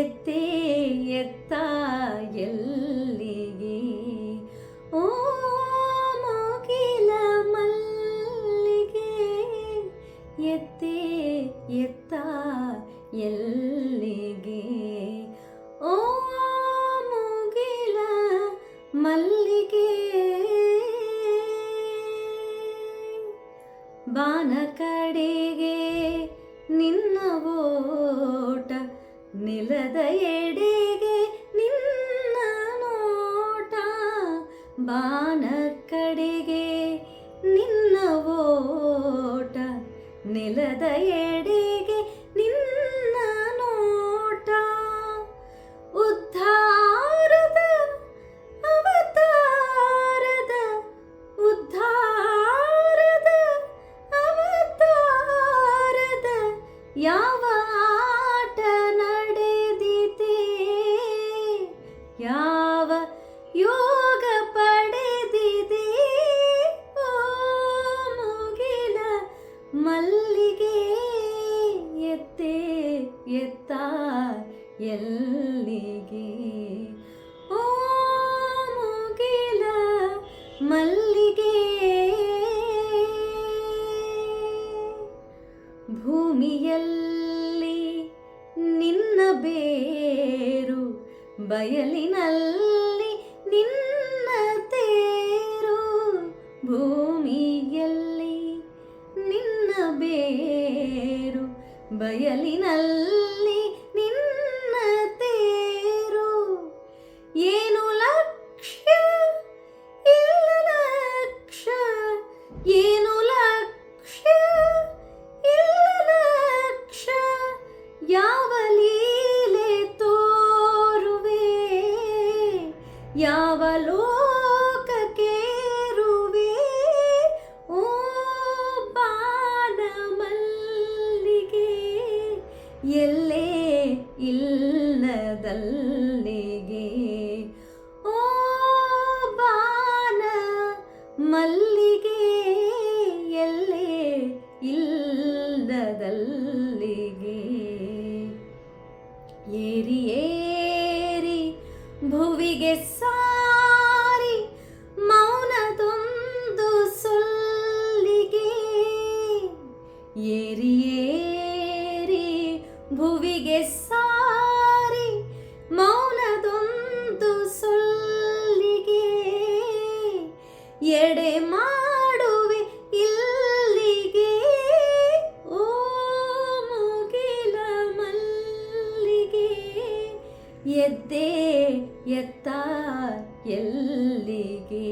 ಎದ್ದೇ ಎತ್ತ ಎಲ್ಲಿಗೆ? ಓ ಮುಗಿಲ ಮಲ್ಲಿಗೆ ಎದ್ದೇ ಎತ್ತ ಎಲ್ಲಿಗೆ? ಓ ಮುಗಿಲ ಮಲ್ಲಿಗೆ ಬಾನ ಕಡೆ ನೆಲದ ಎಡೆಗೆ ನಿನ್ನ ನೋಟ ಬಾನ ಕಡೆಗೆ ನಿನ್ನ ಓಟ. ನೆಲದ ಎಡೆಗೆ ನಿನ್ನ ನೋಟ, ಉದ್ಧಾರದ ಅವತಾರದ ಉದ್ಧಾರದ ಅವತಾರದ ಯಾವ ಯೋಗ ಪಡೆದಿದೆ. ಓ ಮುಗಿಲ ಮಲ್ಲಿಗೆ ಎತ್ತೆ ಎತ್ತ ಎಲ್ಲಿಗೆ. ಓ ಮುಗಿಲ ಮಲ್ಲಿಗೆ ಭೂಮಿಯಲ್ಲಿ ನಿನ್ನ ಬೇರು ಬಯಲಿನಲ್ಲಿ ನಿನ್ನ ತೇರು ಭೂಮಿಯಲ್ಲಿ ನಿನ್ನ ಬೇರು ಬಯಲಿನಲ್ಲಿ ಎಲ್ಲೇ ಇಲ್ಲದಲ್ಲಿಗೆ. ಓ ಬಾನ ಮಲ್ಲಿಗೆ ಎಲ್ಲೇ ಇಲ್ಲದಲ್ಲಿಗೆ. ಏರಿ ಏರಿ ಭುವಿಗೆ ಸಾರಿ ಭುವಿಗೆ ಸಾರಿ ಮೌನದೊಂದು ಸುಲ್ಲಿಗೆ. ಎಡೆ ಮಾಡುವೆ ಇಲ್ಲಿಗೆ ಓ ಮುಗಿಲ ಮಲ್ಲಿಗೆ. ಎದ್ದೆ ಎತ್ತ ಎಲ್ಲಿಗೆ?